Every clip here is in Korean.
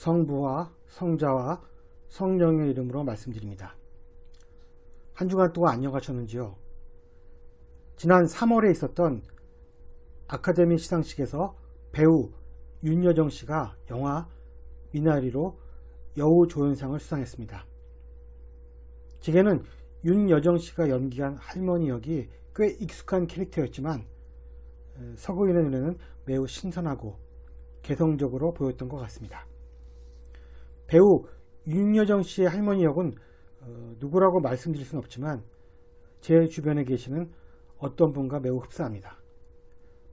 성부와 성자와 성령의 이름으로 말씀드립니다. 한 주간 동안 안녕하셨는지요? 지난 3월에 있었던 아카데미 시상식에서 배우 윤여정 씨가 영화 미나리로 여우 조연상을 수상했습니다. 제게는 윤여정 씨가 연기한 할머니 역이 꽤 익숙한 캐릭터였지만 에, 서구인의 눈에는 매우 신선하고 개성적으로 보였던 것 같습니다. 배우 윤여정 씨의 할머니 역은 어, 누구라고 말씀드릴 수는 없지만 제 주변에 계시는 어떤 분과 매우 흡사합니다.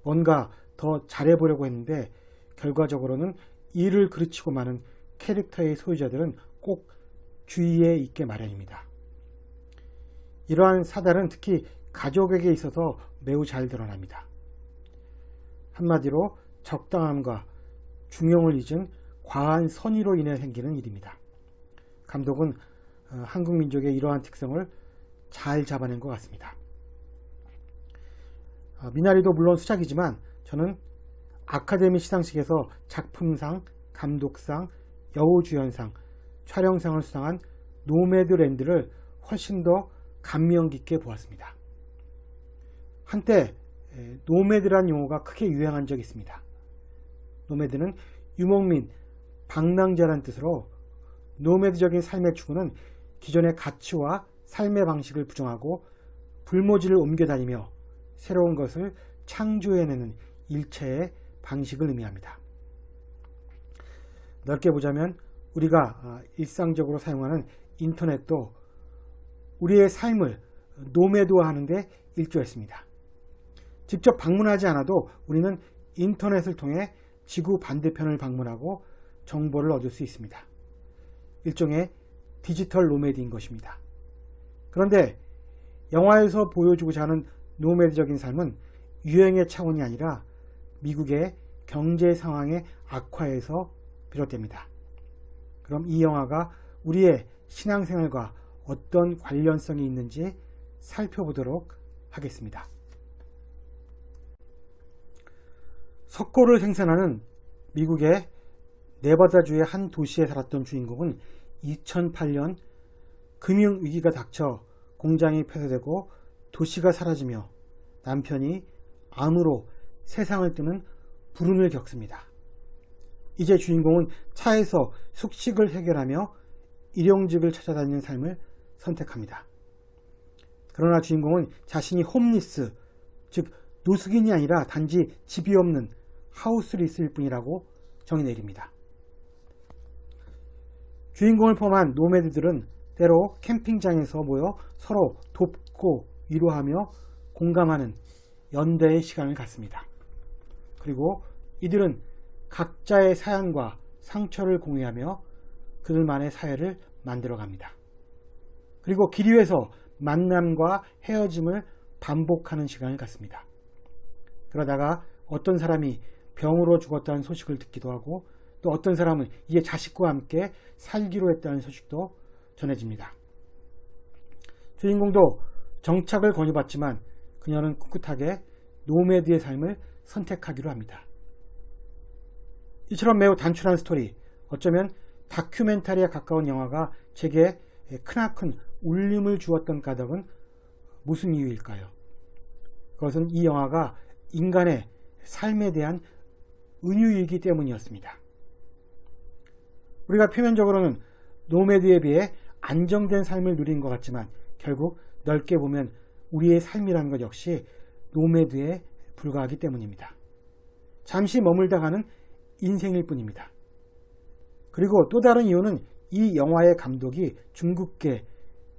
뭔가 더 잘해보려고 했는데 결과적으로는 일을 그르치고 마는 캐릭터의 소유자들은 꼭 주의에 있게 마련입니다. 이러한 사달은 특히 가족에게 있어서 매우 잘 드러납니다. 한마디로 적당함과 중용을 잊은 과한 선의로 인해 생기는 일입니다. 감독은 어, 한국 민족의 이러한 특성을 잘 잡아낸 것 같습니다. 어, 미나리도 물론 수작이지만 저는 아카데미 시상식에서 작품상, 감독상, 여우주연상, 촬영상을 수상한 노매드랜드를 훨씬 더 감명 깊게 보았습니다. 한때 에, 노매드란 용어가 크게 유행한 적이 있습니다. 노매드는 유목민, 방랑자란 뜻으로 노매드적인 삶의 추구는 기존의 가치와 삶의 방식을 부정하고 불모지를 옮겨다니며 새로운 것을 창조해내는 일체의 방식을 의미합니다. 넓게 보자면 우리가 아, 일상적으로 사용하는 인터넷도 우리의 삶을 노매드화하는데 일조했습니다. 직접 방문하지 않아도 우리는 인터넷을 통해 지구 반대편을 방문하고 정보를 얻을 수 있습니다. 일종의 디지털 노매드인 것입니다. 그런데 영화에서 보여주고자 하는 노매드적인 삶은 유행의 차원이 아니라 미국의 경제 상황의 악화에서 비롯됩니다. 그럼 이 영화가 우리의 신앙생활과 어떤 관련성이 있는지 살펴보도록 하겠습니다. 석고를 생산하는 미국의 네바다주의 한 도시에 살았던 주인공은 2008년 금융위기가 닥쳐 공장이 폐쇄되고 도시가 사라지며 남편이 암으로 세상을 뜨는 불운을 겪습니다. 이제 주인공은 차에서 숙식을 해결하며 일용직을 찾아다니는 삶을 선택합니다. 그러나 주인공은 자신이 홈리스, 즉 노숙인이 아니라 단지 집이 없는 하우스리스일 뿐이라고 정의 내립니다. 주인공을 포함한 노매드들은 때로 캠핑장에서 모여 서로 돕고 위로하며 공감하는 연대의 시간을 갖습니다. 그리고 이들은 각자의 사연과 상처를 공유하며 그들만의 사회를 만들어갑니다. 그리고 길 위에서 만남과 헤어짐을 반복하는 시간을 갖습니다. 그러다가 어떤 사람이 병으로 죽었다는 소식을 듣기도 하고 또 어떤 사람은 이제 자식과 함께 살기로 했다는 소식도 전해집니다. 주인공도 정착을 권유받지만 그녀는 꿋꿋하게 노매드의 삶을 선택하기로 합니다. 이처럼 매우 단출한 스토리, 어쩌면 다큐멘터리에 가까운 영화가 제게 크나큰 울림을 주었던 까닭은 무슨 이유일까요? 그것은 이 영화가 인간의 삶에 대한 은유이기 때문이었습니다. 우리가 표면적으로는 노매드에 비해 안정된 삶을 누린 것 같지만 결국 넓게 보면 우리의 삶이라는 것 역시 노매드에 불과하기 때문입니다. 잠시 머물다 가는 인생일 뿐입니다. 그리고 또 다른 이유는 이 영화의 감독이 중국계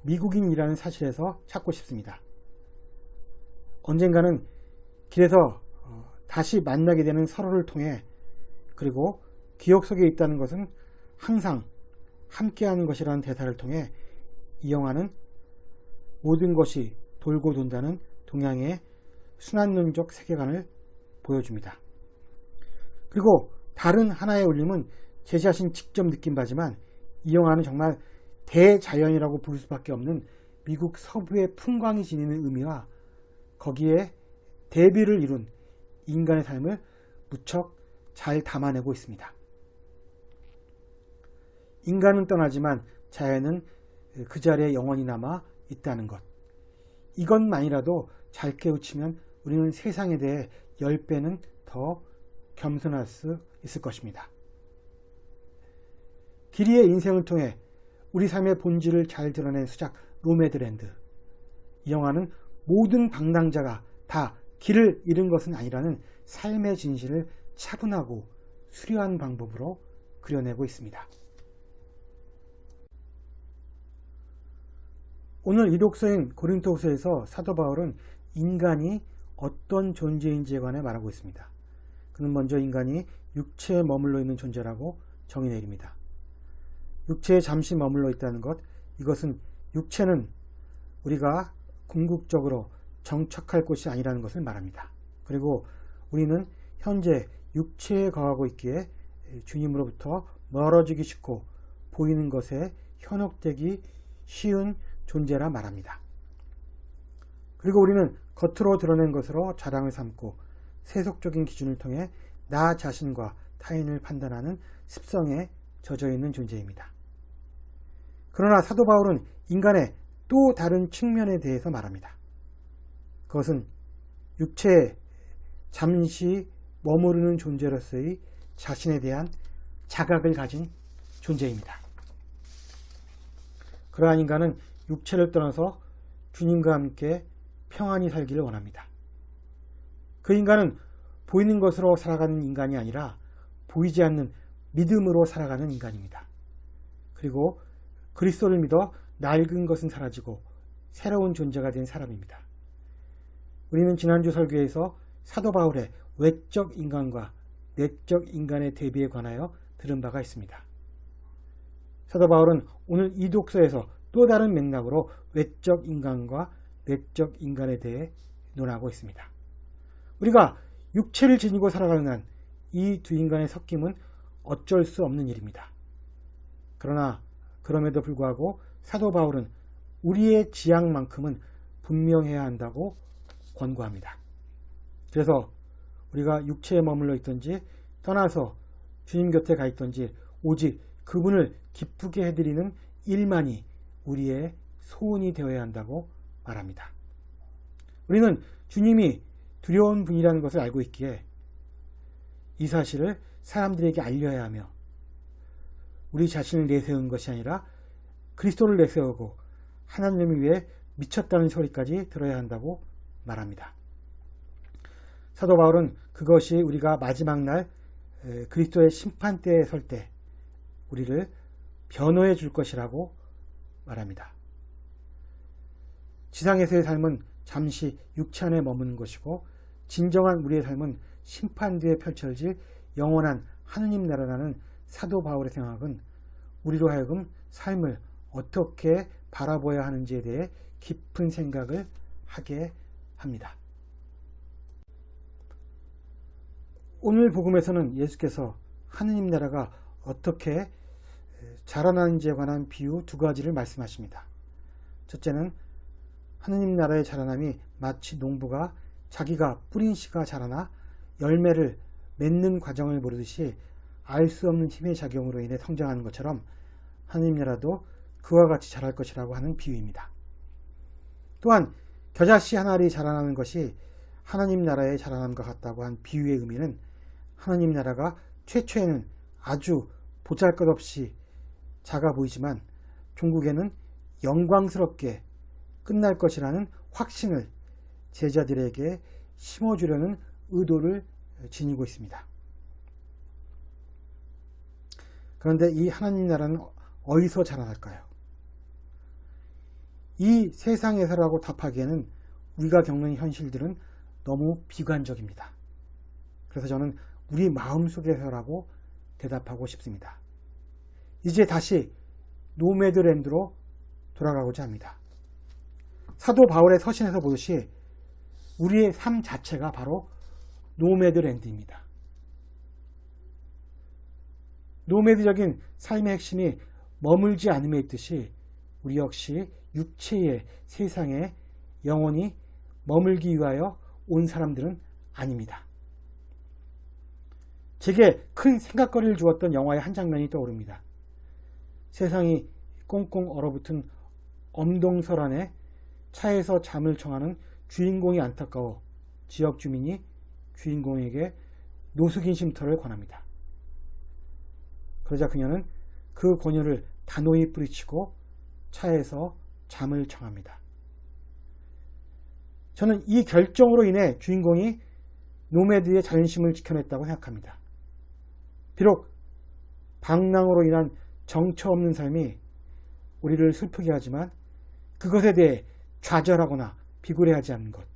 미국인이라는 사실에서 찾고 싶습니다. 언젠가는 길에서 어, 다시 만나게 되는 서로를 통해 그리고 기억 속에 있다는 것은 항상 함께하는 것이라는 대사를 통해 이 영화는 모든 것이 돌고 돈다는 동양의 순환론적 세계관을 보여줍니다. 그리고 다른 하나의 울림은 제 자신 직접 느낀 바지만 이 영화는 정말 대자연이라고 부를 수밖에 없는 미국 서부의 풍광이 지니는 의미와 거기에 대비를 이룬 인간의 삶을 무척 잘 담아내고 있습니다. 인간은 떠나지만 자연은 그 자리에 영원히 남아 있다는 것. 이것만이라도 잘 깨우치면 우리는 세상에 대해 10배는 더 겸손할 수 있을 것입니다. 길이의 인생을 통해 우리 삶의 본질을 잘 드러낸 수작 노매드랜드. 이 영화는 모든 방랑자가 다 길을 잃은 것은 아니라는 삶의 진실을 차분하고 수려한 방법으로 그려내고 있습니다. 오늘 이 독서인 고린토후서에서 사도 바울은 인간이 어떤 존재인지에 관해 말하고 있습니다. 그는 먼저 인간이 육체에 머물러 있는 존재라고 정의 내립니다. 육체에 잠시 머물러 있다는 것, 이것은 육체는 우리가 궁극적으로 정착할 곳이 아니라는 것을 말합니다. 그리고 우리는 현재 육체에 거하고 있기에 주님으로부터 멀어지기 쉽고 보이는 것에 현혹되기 쉬운 존재라 말합니다. 그리고 우리는 겉으로 드러낸 것으로 자랑을 삼고 세속적인 기준을 통해 나 자신과 타인을 판단하는 습성에 젖어 있는 존재입니다. 그러나 사도 바울은 인간의 또 다른 측면에 대해서 말합니다. 그것은 육체에 잠시 머무르는 존재로서의 자신에 대한 자각을 가진 존재입니다. 그러한 인간은 육체를 떠나서 주님과 함께 평안히 살기를 원합니다. 그 인간은 보이는 것으로 살아가는 인간이 아니라 보이지 않는 믿음으로 살아가는 인간입니다. 그리고 그리스도를 믿어 낡은 것은 사라지고 새로운 존재가 된 사람입니다. 우리는 지난주 설교에서 사도 바울의 외적 인간과 내적 인간의 대비에 관하여 들은 바가 있습니다. 사도 바울은 오늘 이 독서에서 또 다른 맥락으로 외적 인간과 내적 인간에 대해 논하고 있습니다. 우리가 육체를 지니고 살아가는 한 이 두 인간의 섞임은 어쩔 수 없는 일입니다. 그러나 그럼에도 불구하고 사도 바울은 우리의 지향만큼은 분명해야 한다고 권고합니다. 그래서 우리가 육체에 머물러 있든지 떠나서 주님 곁에 가 있든지 오직 그분을 기쁘게 해드리는 일만이 우리의 소원이 되어야 한다고 말합니다. 우리는 주님이 두려운 분이라는 것을 알고 있기에 이 사실을 사람들에게 알려야 하며 우리 자신을 내세운 것이 아니라 그리스도를 내세우고 하나님을 위해 미쳤다는 소리까지 들어야 한다고 말합니다. 사도 바울은 그것이 우리가 마지막 날 그리스도의 심판대에 설 때 우리를 변호해 줄 것이라고 말합니다. 지상에서의 삶은 잠시 육체 안에 머무는 것이고 진정한 우리의 삶은 심판 뒤에 펼쳐질 영원한 하느님 나라라는 사도 바울의 생각은 우리로 하여금 삶을 어떻게 바라보아야 하는지에 대해 깊은 생각을 하게 합니다. 오늘 복음에서는 예수께서 하느님 나라가 어떻게 자라나는지에 관한 비유 두 가지를 말씀하십니다. 첫째는 하느님 나라의 자라남이 마치 농부가 자기가 뿌린 씨가 자라나 열매를 맺는 과정을 모르듯이 알 수 없는 힘의 작용으로 인해 성장하는 것처럼 하느님 나라도 그와 같이 자랄 것이라고 하는 비유입니다. 또한 겨자씨 한 알이 자라나는 것이 하나님 나라의 자라남과 같다고 한 비유의 의미는 하나님 나라가 최초에는 아주 보잘것없이 작아 보이지만 종국에는 영광스럽게 끝날 것이라는 확신을 제자들에게 심어주려는 의도를 지니고 있습니다. 그런데 이 하나님 나라는 어디서 자라날까요? 이 세상에서라고 답하기에는 우리가 겪는 현실들은 너무 비관적입니다. 그래서 저는 우리 마음속에서라고 대답하고 싶습니다. 이제 다시 노매드랜드로 돌아가고자 합니다. 사도 바울의 서신에서 보듯이 우리의 삶 자체가 바로 노매드랜드입니다. 노매드적인 삶의 핵심이 머물지 않음에 있듯이 우리 역시 육체의 세상에 영원히 머물기 위하여 온 사람들은 아닙니다. 제게 큰 생각거리를 주었던 영화의 한 장면이 떠오릅니다. 세상이 꽁꽁 얼어붙은 엄동설 안에 차에서 잠을 청하는 주인공이 안타까워 지역 주민이 주인공에게 노숙인 쉼터를 권합니다. 그러자 그녀는 그 권유를 단호히 뿌리치고 차에서 잠을 청합니다. 저는 이 결정으로 인해 주인공이 노매드의 자존심을 지켜냈다고 생각합니다. 비록 방랑으로 인한 정처 없는 삶이 우리를 슬프게 하지만 그것에 대해 좌절하거나 비굴해하지 않는 것.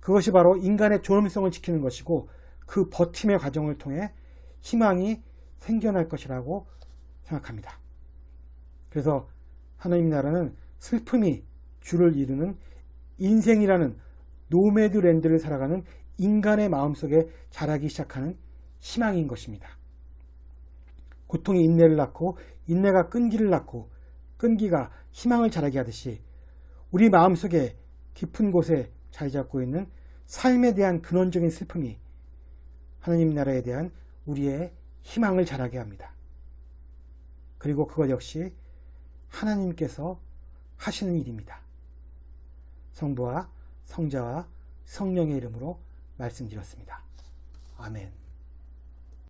그것이 바로 인간의 존엄성을 지키는 것이고 그 버팀의 과정을 통해 희망이 생겨날 것이라고 생각합니다. 그래서 하나님 나라는 슬픔이 주를 이루는 인생이라는 노매드랜드를 살아가는 인간의 마음속에 자라기 시작하는 희망인 것입니다. 고통이 인내를 낳고 인내가 끈기를 낳고 끈기가 희망을 자라게 하듯이 우리 마음속에 깊은 곳에 자리 잡고 있는 삶에 대한 근원적인 슬픔이 하나님 나라에 대한 우리의 희망을 자라게 합니다. 그리고 그것 역시 하나님께서 하시는 일입니다. 성부와 성자와 성령의 이름으로 말씀드렸습니다. 아멘.